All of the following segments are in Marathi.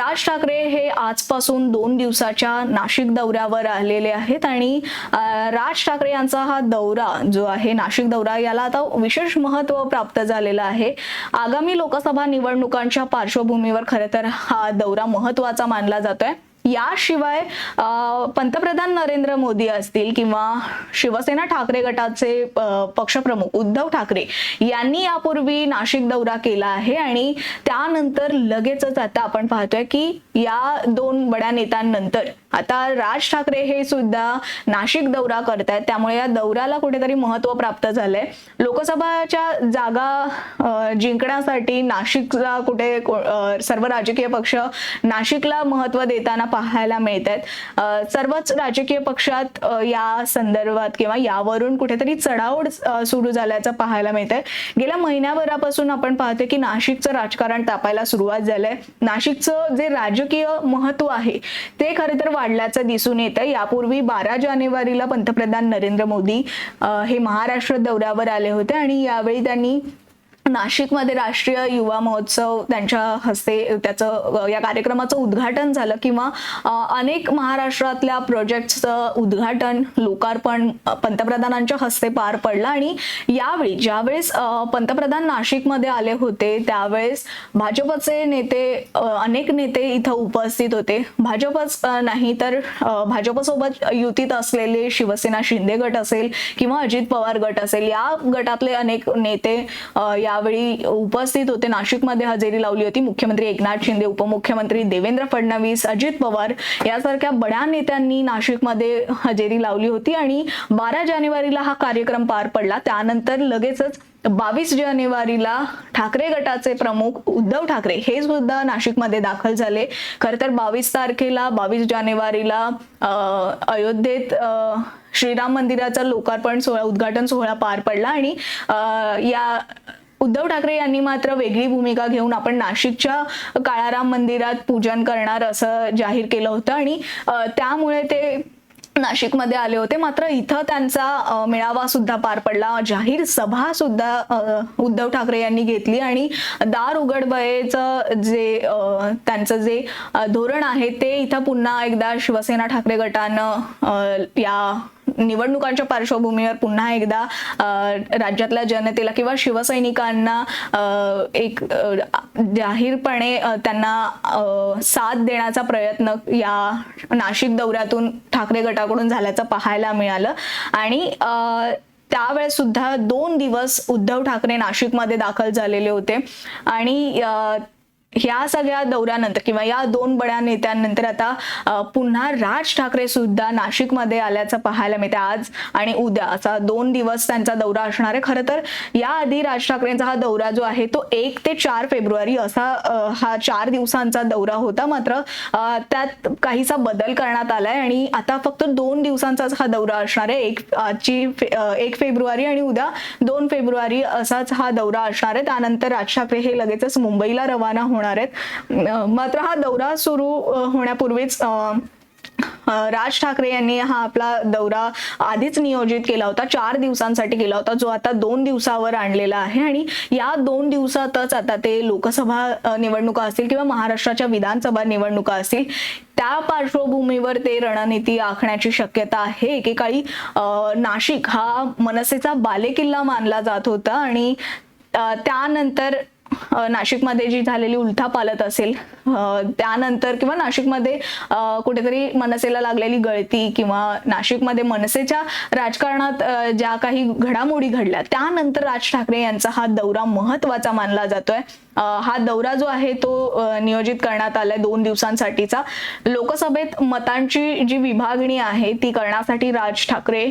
राज ठाकरे हे आजपासून दोन दिवसाच्या नाशिक दौऱ्यावर आलेले आहेत आणि राज ठाकरे यांचा हा दौरा जो आहे नाशिक दौरा याला आता विशेष महत्त्व प्राप्त झालेलं आहे. आगामी लोकसभा निवडणुकांच्या पार्श्वभूमीवर खरं तर हा दौरा महत्त्वाचा मानला जातोय. याशिवाय पंतप्रधान नरेंद्र मोदी असतील किंवा शिवसेना ठाकरे गटाचे पक्षप्रमुख उद्धव ठाकरे यांनी यापूर्वी नाशिक दौरा केला आहे आणि त्यानंतर लगेचच आता आपण पाहतोय की या दोन बड्या नेत्यांनंतर आता राज ठाकरे हे सुद्धा नाशिक दौरा करतायत. त्यामुळे या दौऱ्याला कुठेतरी महत्त्व प्राप्त झालंय. लोकसभाच्या जागा जिंकण्यासाठी नाशिकला कुठे सर्व राजकीय पक्ष नाशिकला महत्त्व देताना पाहायला मिळत आहेत सर्वच राजकीय पक्षात या संदर्भात किंवा यावरून कुठेतरी चढाओढ सुरू झाल्याचं पाहायला मिळत आहे गेल्या महिन्याभरापासून आपण पाहतोय की नाशिकचं राजकारण तापायला सुरुवात झालंय. नाशिकचं जे राजकीय महत्त्व आहे ते खरं तर वाढल्याचं दिसून येतं यापूर्वी बारा जानेवारीला पंतप्रधान नरेंद्र मोदी हे महाराष्ट्र दौऱ्यावर आले होते आणि यावेळी त्यांनी नाशिकमध्ये राष्ट्रीय युवा महोत्सव त्यांच्या हस्ते त्याचं या कार्यक्रमाचं उद्घाटन झालं किंवा अनेक महाराष्ट्रातल्या प्रोजेक्टचं उद्घाटन लोकार्पण पंतप्रधानांच्या हस्ते पार पडलं. आणि यावेळी ज्यावेळेस पंतप्रधान नाशिकमध्ये आले होते त्यावेळेस भाजपचे नेते अनेक नेते इथं उपस्थित होते. भाजपच नाही तर भाजपसोबत युतीत असलेले शिवसेना शिंदे गट असेल किंवा अजित पवार गट असेल या गटातले अनेक नेते या यावेळी उपस्थित होते. नाशिकमध्ये हजेरी लावली होती. मुख्यमंत्री एकनाथ शिंदे उपमुख्यमंत्री देवेंद्र फडणवीस अजित पवार यासारख्या बड्या नेत्यांनी नाशिकमध्ये हजेरी लावली होती आणि बारा जानेवारीला हा कार्यक्रम पार पडला. त्यानंतर लगेचच बावीस जानेवारीला ठाकरे गटाचे प्रमुख उद्धव ठाकरे हे सुद्धा नाशिकमध्ये दाखल झाले. खर तर बावीस तारखेला बावीस जानेवारीला अयोध्येत श्रीराम मंदिराचा लोकार्पण सोहळा उद्घाटन सोहळा पार पडला आणि या उद्धव ठाकरे यांनी मात्र वेगळी भूमिका घेऊन आपण नाशिकच्या काळाराम मंदिरात पूजन करणार असं जाहीर केलं होतं आणि त्यामुळे ते नाशिकमध्ये आले होते. मात्र इथं त्यांचा मेळावा सुद्धा पार पडला. जाहीर सभा सुद्धा उद्धव ठाकरे यांनी घेतली आणि दार उघडबयेचं जे त्यांचं जे धोरण आहे ते इथं पुन्हा एकदा शिवसेना ठाकरे गटानं या निवडणुकांच्या पार्श्वभूमीवर पुन्हा एकदा राज्यातल्या जनतेला किंवा शिवसैनिकांना एक जाहीरपणे त्यांना साथ देण्याचा प्रयत्न या नाशिक दौऱ्यातून ठाकरे गटाकडून झाल्याचं पाहायला मिळालं. आणि त्यावेळेस सुद्धा दोन दिवस उद्धव ठाकरे नाशिकमध्ये दाखल झालेले होते. आणि ह्या सगळ्या दौऱ्यानंतर किंवा या दोन बड्या नेत्यांनंतर आता पुन्हा राज ठाकरे सुद्धा नाशिकमध्ये आल्याचं पाहायला मिळते आज आणि उद्या असा दोन दिवस त्यांचा दौरा असणार आहे. खरं तर याआधी राज ठाकरेंचा हा दौरा जो आहे तो एक ते चार फेब्रुवारी असा हा चार दिवसांचा दौरा होता. मात्र त्यात काहीसा बदल करण्यात आलाय आणि आता फक्त दोन दिवसांचाच हा दौरा असणार आहे. एक आजची फे- एक फेब्रुवारी आणि उद्या दोन फेब्रुवारी असाच हा दौरा असणार आहे. त्यानंतर राज ठाकरे हे लगेचच मुंबईला रवाना होणार आहेत. मात्र हा दौरा सुरू होण्यापूर्वीच राज ठाकरे यांनी हा आपला दौरा आधीच नियोजित केला होता चार दिवसांसाठी केला होता जो आता दोन दिवसावर आणलेला आहे. आणि या दोन दिवसातच आता ते लोकसभा निवडणुका असतील किंवा महाराष्ट्राच्या विधानसभा निवडणुका असतील त्या पार्श्वभूमीवर ते रणनीती आखण्याची शक्यता आहे. एकेकाळी नाशिक हा मनसेचा बालेकिल्ला मानला जात होता आणि त्यानंतर नाशिकमध्ये जी झालेली उलथा पालत असेल त्यानंतर किंवा नाशिकमध्ये कुठेतरी मनसेला लागलेली गळती किंवा नाशिकमध्ये मनसेच्या राजकारणात ज्या काही घडामोडी घडल्या त्यानंतर राज ठाकरे यांचा हा दौरा महत्त्वाचा मानला जातोय. हा दौरा जो आहे तो नियोजित करण्यात आलाय दोन दिवसांसाठीचा. लोकसभेत मतांची जी विभागणी आहे ती करण्यासाठी राज ठाकरे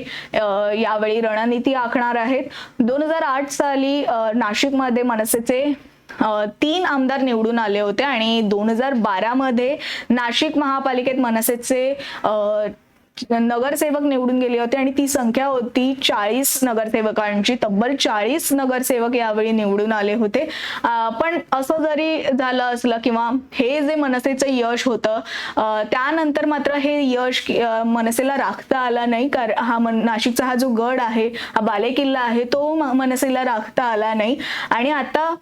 यावेळी रणनीती आखणार आहेत. दोन हजार आठ साली नाशिकमध्ये मनसेचे तीन आमदार निवडून आले होते आणि दोन हजार बारामध्ये नाशिक महापालिकेत मनसेचे नगरसेवक निवडून गेले होते आणि ती संख्या होती चाळीस नगरसेवकांची. तब्बल चाळीस नगरसेवक यावेळी निवडून आले होते. पण असं जरी झालं असलं किंवा हे जे मनसेचं यश होतं त्यानंतर मात्र हे यश मनसेला राखता आला नाही. कारण हा मन नाशिकचा हा जो गड आहे हा बालेकिल्ला आहे तो मनसेला राखता आला नाही. आणि आता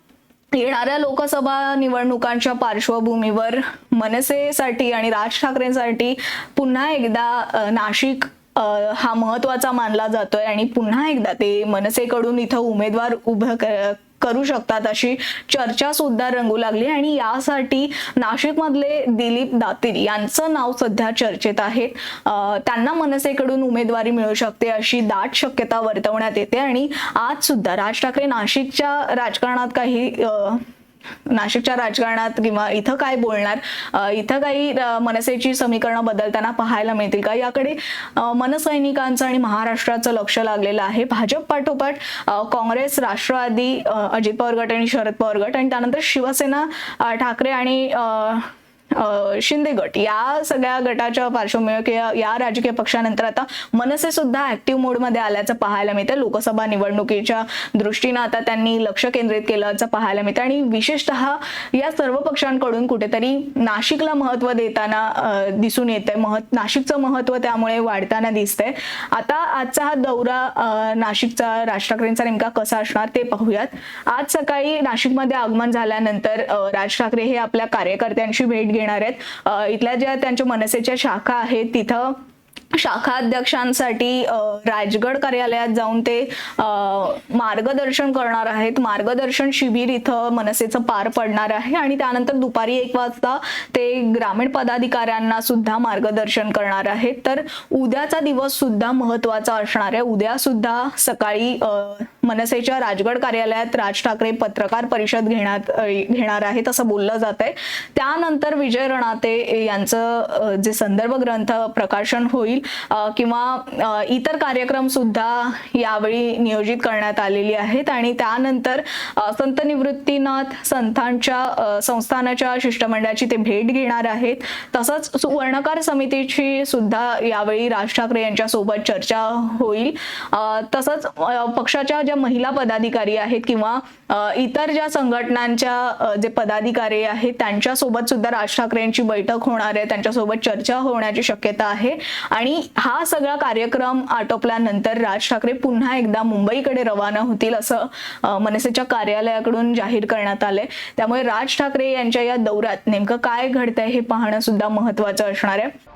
येणाऱ्या लोकसभा निवडणुकांच्या पार्श्वभूमीवर मनसेसाठी आणि राज ठाकरेंसाठी पुन्हा एकदा नाशिक हा महत्त्वाचा मानला जातोय आणि पुन्हा एकदा ते मनसेकडून इथं उमेदवार उभं करू शकतात अशी चर्चा सुद्धा रंगू लागली आणि यासाठी नाशिकमधले दिलीप दातीर यांचं नाव सध्या चर्चेत आहे. त्यांना मनसेकडून उमेदवारी मिळू शकते अशी दाट शक्यता वर्तवण्यात येते आणि आज सुद्धा राज ठाकरे नाशिकच्या राजकारणात काही नाशिकच्या राजकारणात किंवा इथं काय बोलणार? इथं काही मनसेची समीकरणं बदलताना पाहायला मिळतील का? याकडे मनसैनिकांचं आणि महाराष्ट्राचं लक्ष लागलेलं आहे. भाजप पाठोपाठ काँग्रेस राष्ट्रवादी अजित पवार गट आणि शरद पवार गट आणि त्यानंतर शिवसेना ठाकरे आणि शिंदे गट. या सगळ्या गटाच्या पार्श्वभूमीवर किंवा या राजकीय पक्षानंतर आता मनसे सुद्धा ऍक्टिव्ह मोडमध्ये आल्याचं पाहायला मिळतं लोकसभा निवडणुकीच्या दृष्टीनं आता त्यांनी लक्ष केंद्रित केल्याचं पाहायला मिळतं आणि विशेषतः या सर्व पक्षांकडून कुठेतरी नाशिकला महत्त्व देताना दिसून येतंय. महत् नाशिकचं महत्त्व त्यामुळे वाढताना दिसतंय. आता आजचा हा दौरा नाशिकचा राज ठाकरेंचा नेमका कसा असणार ते पाहूयात. आज सकाळी नाशिकमध्ये आगमन झाल्यानंतर राज ठाकरे हे आपल्या कार्यकर्त्यांची भेट घेणार आहेत. इथल्या ज्या त्यांच्या मनसेच्या शाखा आहेत तिथं शाखा अध्यक्षांसाठी राजगड कार्यालयात जाऊन ते मार्गदर्शन करणार आहेत. मार्गदर्शन शिबिर इथं मनसेचं पार पडणार आहे आणि त्यानंतर दुपारी एक वाजता ते ग्रामीण पदाधिकाऱ्यांना सुद्धा मार्गदर्शन करणार आहेत. तर उद्याचा दिवस सुद्धा महत्त्वाचा असणार आहे. उद्या सुद्धा सकाळी मनसेच्या राजगड कार्यालयात राज ठाकरे पत्रकार परिषद घेण्यात घेणार आहेत असं बोललं जात आहे त्यानंतर विजय रणाते यांचं जे संदर्भ ग्रंथ प्रकाशन होईल किंवा इतर कार्यक्रम सुद्धा यावेळी नियोजित करण्यात आलेली आहेत. आणि त्यानंतर संत निवृत्तीनाथ संतांच्या संस्थानाच्या शिष्टमंडळाची ते भेट घेणार आहेत. तसंच सुवर्णकार समितीची सुद्धा यावेळी राज ठाकरे यांच्या सोबत चर्चा होईल. तसंच पक्षाच्या ज्या महिला पदाधिकारी आहेत किंवा इतर ज्या संघटनांच्या जे पदाधिकारी आहेत त्यांच्यासोबत सुद्धा राज ठाकरे यांची बैठक होणार आहे त्यांच्यासोबत चर्चा होण्याची शक्यता आहे. आणि हा सगळा कार्यक्रम आटोपल्यानंतर राज ठाकरे पुन्हा एकदा मुंबईकडे रवाना होतील असं मनसेच्या कार्यालयाकडून जाहीर करण्यात आलंय. त्यामुळे राज ठाकरे यांच्या या दौऱ्यात नेमकं काय घडतंय हे पाहणं सुद्धा महत्वाचं असणार आहे.